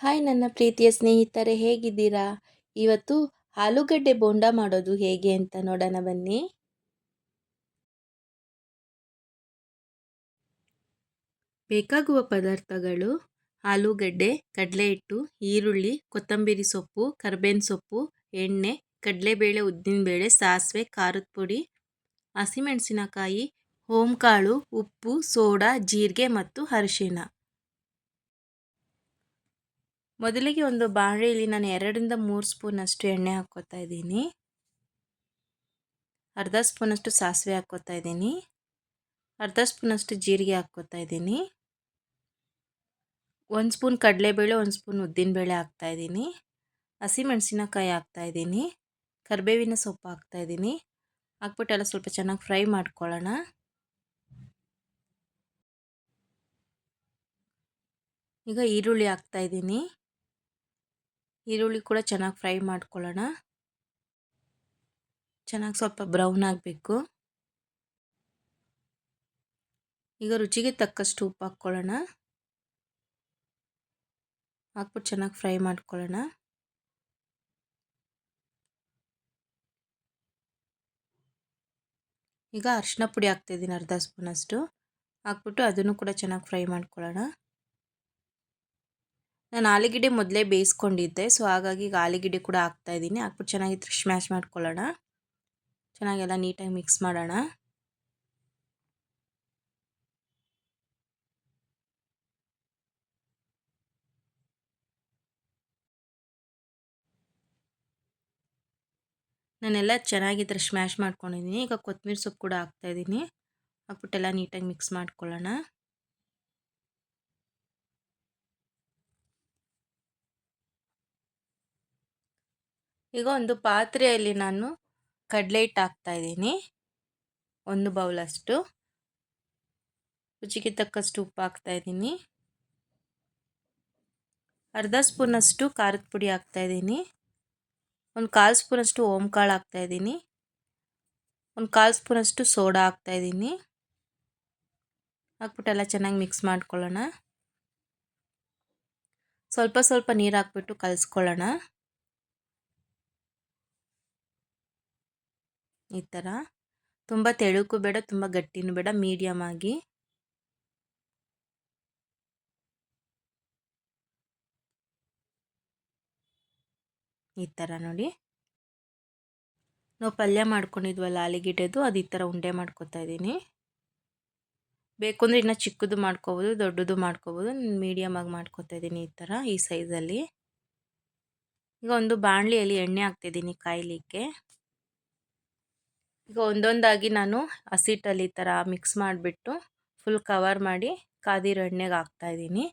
Hi ನನ್ನ ಪ್ರೀತಿಯ ಸ್ನೇಹಿತರೆ, ಹೇಗಿದ್ದೀರಾ? ಇವತ್ತು ಆಲೂಗಡ್ಡೆ ಬೋಂಡ ಮಾಡೋದು ಹೇಗೆ ಅಂತ ನೋಡೋಣ ಬನ್ನಿ. ಬೇಕಾಗುವ ಪದಾರ್ಥಗಳು ಆಲೂಗಡ್ಡೆ ಕಡಲೆ ಹಿಟ್ಟು ಈರುಳ್ಳಿ, ಕೊತ್ತಂಬರಿ ಸೊಪ್ಪು, ಕರ್ಬೇವಿನ ಸೊಪ್ಪು, ಎಣ್ಣೆ, ಕಡಲೆಬೇಳೆ, ಉದ್ದಿನಬೇಳೆ, ಸಾಸಿವೆ, ಖಾರದ ಪುಡಿ, ಹಸಿಮೆಣಸಿನಕಾಯಿ, ಓಂಕಾಳು, ಉಪ್ಪು, ಸೋಡಾ, ಜೀರಿಗೆ ಮತ್ತು ಅರಿಶಿಣ. ಮೊದಲಿಗೆ ಒಂದು ಬಾಳೆಯಲ್ಲಿ ನಾನು ಎರಡರಿಂದ ಮೂರು ಸ್ಪೂನಷ್ಟು ಎಣ್ಣೆ ಹಾಕ್ಕೋತಾ ಇದ್ದೀನಿ. ಅರ್ಧ ಸ್ಪೂನಷ್ಟು ಸಾಸಿವೆ ಹಾಕ್ಕೋತಾ ಇದ್ದೀನಿ. ಅರ್ಧ ಸ್ಪೂನಷ್ಟು ಜೀರಿಗೆ ಹಾಕ್ಕೋತಾ ಇದ್ದೀನಿ. ಒಂದು ಸ್ಪೂನ್ ಕಡಲೆಬೇಳೆ, ಒಂದು ಸ್ಪೂನ್ ಉದ್ದಿನಬೇಳೆ ಹಾಕ್ತಾಯಿದ್ದೀನಿ ಹಸಿಮೆಣಸಿನಕಾಯಿ ಹಾಕ್ತಾಯಿದ್ದೀನಿ ಕರಿಬೇವಿನ ಸೊಪ್ಪು ಹಾಕ್ತಾ ಇದ್ದೀನಿ. ಹಾಕ್ಬಿಟ್ಟೆಲ್ಲ ಸ್ವಲ್ಪ ಚೆನ್ನಾಗಿ ಫ್ರೈ ಮಾಡ್ಕೊಳ್ಳೋಣ. ಈಗ ಈರುಳ್ಳಿ ಹಾಕ್ತಾಯಿದ್ದೀನಿ ಈರುಳ್ಳಿ ಕೂಡ ಚೆನ್ನಾಗಿ ಫ್ರೈ ಮಾಡ್ಕೊಳ್ಳೋಣ. ಚೆನ್ನಾಗಿ ಸ್ವಲ್ಪ ಬ್ರೌನ್ ಆಗಬೇಕು. ಈಗ ರುಚಿಗೆ ತಕ್ಕಷ್ಟು ಉಪ್ಪು ಹಾಕ್ಕೊಳ್ಳೋಣ. ಹಾಕ್ಬಿಟ್ಟು ಚೆನ್ನಾಗಿ ಫ್ರೈ ಮಾಡ್ಕೊಳ್ಳೋಣ. ಈಗ ಅರಿಶಿನ ಪುಡಿ ಹಾಕ್ತಾಯಿದ್ದೀನಿ ಅರ್ಧ ಸ್ಪೂನಷ್ಟು. ಹಾಕ್ಬಿಟ್ಟು ಅದನ್ನು ಕೂಡ ಚೆನ್ನಾಗಿ ಫ್ರೈ ಮಾಡ್ಕೊಳ್ಳೋಣ. ನಾನು ಆಲೂಗೆಡ್ಡೆ ಮೊದಲೇ ಬೇಯಿಸ್ಕೊಂಡಿದ್ದೆ ಸೊ ಹಾಗಾಗಿ ಈಗ ಆಲೂಗೆಡ್ಡೆ ಕೂಡ ಹಾಕ್ತಾಯಿದ್ದೀನಿ ಹಾಕ್ಬಿಟ್ಟು ಚೆನ್ನಾಗಿ ಸ್ಮ್ಯಾಶ್ ಮಾಡ್ಕೊಳ್ಳೋಣ. ಚೆನ್ನಾಗೆಲ್ಲ ನೀಟಾಗಿ ಮಿಕ್ಸ್ ಮಾಡೋಣ. ನಾನೆಲ್ಲ ಚೆನ್ನಾಗಿ ಥರ ಸ್ಮ್ಯಾಶ್ ಮಾಡ್ಕೊಂಡಿದ್ದೀನಿ. ಈಗ ಕೊತ್ತಂಬರಿ ಸೊಪ್ಪು ಕೂಡ ಹಾಕ್ತಾಯಿದ್ದೀನಿ ಹಾಕ್ಬಿಟ್ಟೆಲ್ಲ ನೀಟಾಗಿ ಮಿಕ್ಸ್ ಮಾಡ್ಕೊಳ್ಳೋಣ. ಈಗ ಒಂದು ಪಾತ್ರೆಯಲ್ಲಿ ನಾನು ಕಡಲೆ ಹಿಟ್ಟು ಹಾಕ್ತಾಯಿದ್ದೀನಿ ಒಂದು ಬೌಲಷ್ಟು. ರುಚಿಗೆ ತಕ್ಕಷ್ಟು ಉಪ್ಪು ಹಾಕ್ತಾ ಇದ್ದೀನಿ. ಅರ್ಧ ಸ್ಪೂನಷ್ಟು ಖಾರದ ಪುಡಿ ಹಾಕ್ತಾ ಇದ್ದೀನಿ. ಒಂದು ಕಾಲು ಸ್ಪೂನಷ್ಟು ಹಾಕ್ತಾ ಇದೀನಿ ಒಂದು ಕಾಲು ಸ್ಪೂನಷ್ಟು ಸೋಡಾ ಹಾಕ್ತಾ ಇದ್ದೀನಿ. ಹಾಕ್ಬಿಟ್ಟೆಲ್ಲ ಚೆನ್ನಾಗಿ ಮಿಕ್ಸ್ ಮಾಡ್ಕೊಳ್ಳೋಣ. ಸ್ವಲ್ಪ ಸ್ವಲ್ಪ ನೀರು ಹಾಕ್ಬಿಟ್ಟು ಕಲಿಸ್ಕೊಳ್ಳೋಣ. ಈ ಥರ. ತುಂಬ ತೆಳುಕು ಬೇಡ, ತುಂಬ ಗಟ್ಟಿನೂ ಬೇಡ, ಮೀಡಿಯಮ್ ಆಗಿ. ಈ ಥರ ನೋಡಿ. ನಾವು ಪಲ್ಯ ಮಾಡ್ಕೊಂಡಿದ್ವಲ್ಲ ಆಲಿಗಿಡದು ಅದು ಈ ಥರ ಉಂಡೆ ಮಾಡ್ಕೊತಾ ಇದ್ದೀನಿ. ಬೇಕು ಅಂದರೆ ಇನ್ನೂ ಚಿಕ್ಕದು ಮಾಡ್ಕೋಬೋದು, ದೊಡ್ಡದು ಮಾಡ್ಕೋಬೋದು, ಮೀಡಿಯಮ್ ಆಗಿ ಮಾಡ್ಕೊತಾ ಇದ್ದೀನಿ ಈ ಥರ, ಈ ಸೈಜಲ್ಲಿ. ಈಗ ಒಂದು ಬಾಣಲಿಯಲ್ಲಿ ಎಣ್ಣೆ ಹಾಕ್ತಿದ್ದೀನಿ ಕಾಯ್ಲಿಕ್ಕೆ. ಈಗ ಒಂದೊಂದಾಗಿ ನಾನು ಹಸಿಟ್ಟಲ್ಲಿ ಈ ಥರ ಮಿಕ್ಸ್ ಮಾಡಿಬಿಟ್ಟು ಫುಲ್ ಕವರ್ ಮಾಡಿ ಕಾದಿರೋ ಎಣ್ಣೆಗೆ ಹಾಕ್ತಾಯಿದ್ದೀನಿ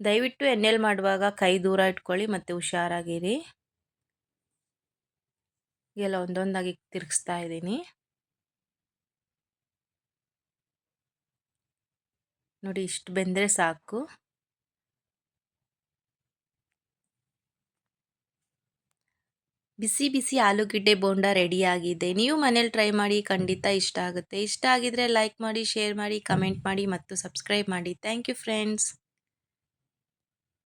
ದಯವಿಟ್ಟು ಎಣ್ಣೆಲಿ ಮಾಡುವಾಗ ಕೈ ದೂರ ಇಟ್ಕೊಳ್ಳಿ ಮತ್ತು ಹುಷಾರಾಗಿರಿ. ಎಲ್ಲ ಒಂದೊಂದಾಗಿ ತಿರುಗಿಸ್ತಾ ಇದ್ದೀನಿ. ನೋಡಿ ಇಷ್ಟು ಬೆಂದರೆ ಸಾಕು. ಬಿಸಿ ಬಿಸಿ ಆಲೂಗಡ್ಡೆ ಬೋಂಡ ರೆಡಿಯಾಗಿದೆ ನೀವು ಮನೇಲಿ ಟ್ರೈ ಮಾಡಿ ಖಂಡಿತ ಇಷ್ಟ ಆಗುತ್ತೆ. ಇಷ್ಟ ಆಗಿದ್ರೆ ಲೈಕ್ ಮಾಡಿ ಶೇರ್ ಮಾಡಿ ಕಮೆಂಟ್ ಮಾಡಿ ಮತ್ತು ಸಬ್ಸ್ಕ್ರೈಬ್ ಮಾಡಿ. Thank you friends